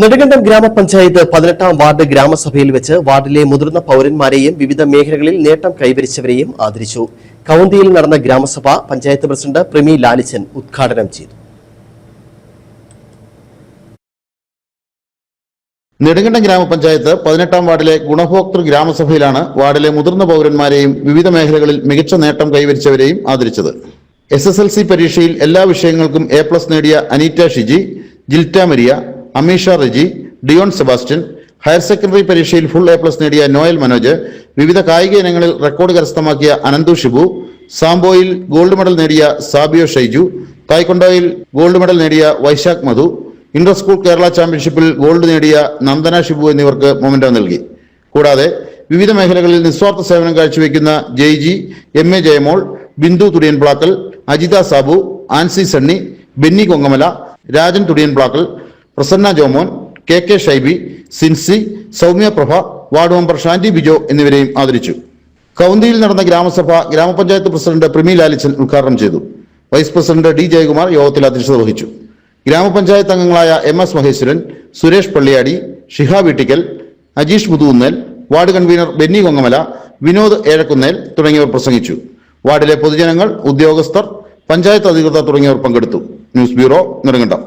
നെടുങ്കണ്ടം ഗ്രാമപഞ്ചായത്ത് പതിനെട്ടാം വാർഡ് ഗ്രാമസഭയിൽ വെച്ച് വാർഡിലെ മുതിർന്ന പൌരന്മാരെയും വിവിധ മേഖലകളിൽ നേട്ടം കൈവരിച്ചവരെയും ആദരിച്ചു. കൗന്തിയിൽ നടന്ന ഗ്രാമസഭ പഞ്ചായത്ത് പ്രസിഡന്റ് പ്രമി ലാലിച്ചൻ ഉദ്ഘാടനം ചെയ്തു. നെടുങ്കണ്ടം ഗ്രാമപഞ്ചായത്ത് പതിനെട്ടാം വാർഡിലെ ഗുണഭോക്തൃ ഗ്രാമസഭയിലാണ് വാർഡിലെ മുതിർന്ന പൗരന്മാരെയും വിവിധ മേഖലകളിൽ മികച്ച നേട്ടം കൈവരിച്ചവരെയും ആദരിച്ചത്. എസ് എസ് എൽ സി പരീക്ഷയിൽ എല്ലാ വിഷയങ്ങൾക്കും എ പ്ലസ് നേടിയ Aneeta Shiji Jilta Maria Ameesha Reji Dion Sebastian higher secondary പരീക്ഷയിൽ ഫുൾ എ പ്ലസ് നേടിയ നോയൽ മനോജ് വിവിധ കായിക ഇനങ്ങളിൽ റെക്കോർഡ് കരസ്ഥമാക്കിയ അനന്തു ഷിബു സാംബോയിൽ ഗോൾഡ് മെഡൽ നേടിയ സാബിയോ ഷൈജു തായ്ക്കൊണ്ടോയിൽ ഗോൾഡ് മെഡൽ നേടിയ വൈശാഖ് മധു ഇന്റർ സ്കൂൾ കേരള ചാമ്പ്യൻഷിപ്പിൽ ഗോൾഡ് നേടിയ നന്ദന ഷിബു എന്നിവർക്ക് മൊമെന്റോ നൽകി. കൂടാതെ വിവിധ മേഖലകളിൽ നിസ്വാർത്ഥ സേവനം കാഴ്ചവെക്കുന്ന Jaiji M A Jayamol Bindu Thudiyan Plakkal Ajitha Sabu Ancy Sunny Benny Kongamala Rajan Thudiyan Plakkal Prasanna Jomon K K Shaibi Sincy Soumya Prabha ward member Shanty Bijo എന്നിവരെയും ആദരിച്ചു. കൗന്തിയിൽ നടന്ന ഗ്രാമസഭ ഗ്രാമപഞ്ചായത്ത് പ്രസിഡന്റ് പ്രിമി ലാലിച്ചൻ ഉദ്ഘാടനം ചെയ്തു. വൈസ് പ്രസിഡന്റ് ഡി ജയകുമാർ യോഗത്തിൽ അധ്യക്ഷത വഹിച്ചു. ഗ്രാമപഞ്ചായത്ത് അംഗങ്ങളായ M S Maheswaran Suresh Palliyadi Shiha Veettikkal Ajeesh Muthukunnel ward convener Benny Kongamala Vinod Ezhakkunnel തുടങ്ങിയവർ പ്രസംഗിച്ചു. വാർഡിലെ പൊതുജനങ്ങൾ ഉദ്യോഗസ്ഥർ പഞ്ചായത്ത് അധികൃതർ തുടങ്ങിയവർ പങ്കെടുത്തു. News bureau Nedumkandam.